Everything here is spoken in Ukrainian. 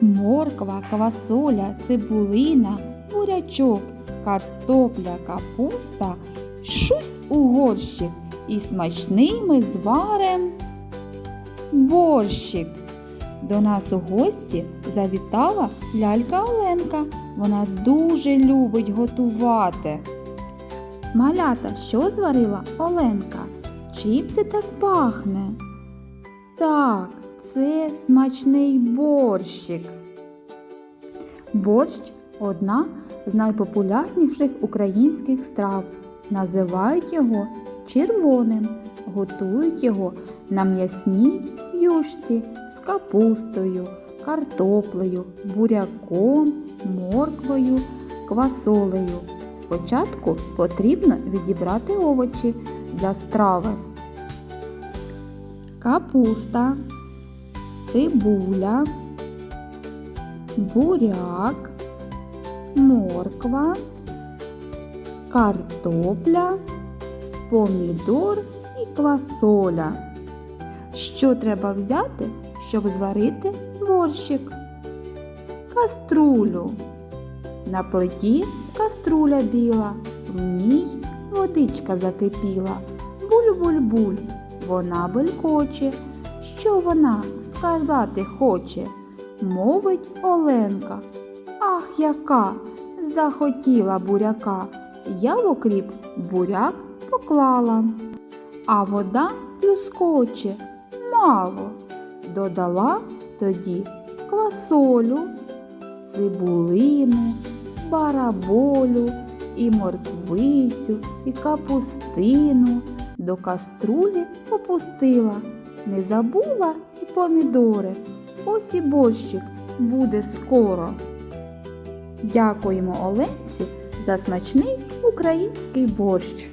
морква, квасоля, цибулина, бурячок, картопля, капуста, щось у горщик і смачний ми зварим борщик. До нас у гості завітала лялька Оленка. Вона дуже любить готувати. Малята, що зварила Оленка? Чим це так пахне? Так, це смачний борщик. Борщ одна з найпопулярніших українських страв. Називають його червоним. Готують його на м'ясній юшці з капустою, картоплею, буряком, морквою, квасолею. Спочатку потрібно відібрати овочі для страви. Капуста, цибуля, буряк, морква, картопля, помідор і квасоля. Що треба взяти, щоб зварити борщик? Каструлю. На плиті каструля біла, в ній водичка закипіла. Буль-буль-буль, вона белькоче. Що вона сказати хоче? Мовить Оленка. Ах, яка захотіла буряка. Я в окріп буряк поклала. А вода плюскоче мало. Додала тоді квасолю, цибулину, бараболю, і морквицю, і капустину. До каструлі опустила, не забула і помідори. Ось і борщик буде скоро. Дякуємо Оленці за смачний український борщ.